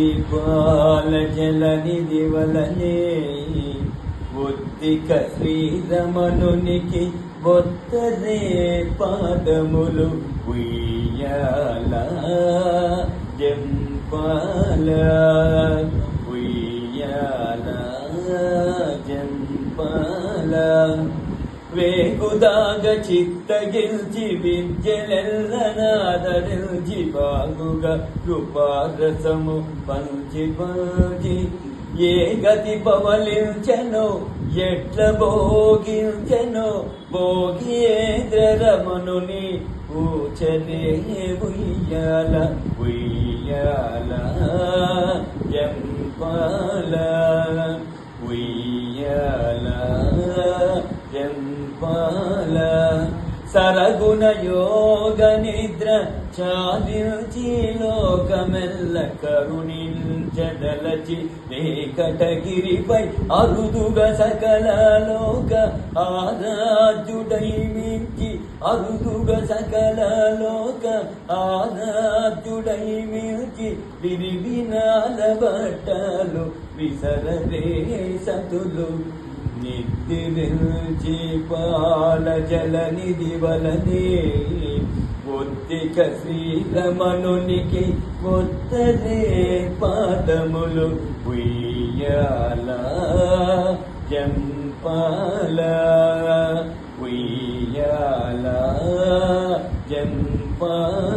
దీపాల జలనిధి వలనే ఒత్తిక శ్రీరమణునికి బొత్తరే పాదములు ఉయ్యాల జంపాల ఉయ్యాల జంపాల వేగుదాగ చిత్తగిల్చి విద్యలెల్లనాదరిల్చి బాగుగా కృపారసము పంచి పంచి ఏ గతి పవలించెనో ఎట్ల భోగించెనో భోగియేంద్రరమణుని కూచనే ఉయ్యాల ఉయ్యాల ఎంపాల ఉయ్యాల జంపాల సరగుణ యోగ నిద్ర చాలించి లోకమెల్ల కరుణించదలచి వేకటగిరిపై అరుదుగ సకల లోక ఆరాధ్యుడై మించి అరుదుగ సకల లోక ఆరాధ్యుడై మించి విరివినాల బట్టలు విసరరే సతులు నిద్రించి పాల జలనిధి వలనే ఒత్తిక శ్రీరమణునికి కొత్తదే పాదములు ఉయ్యాల జంపాల ఉయ్యాల జంపాల.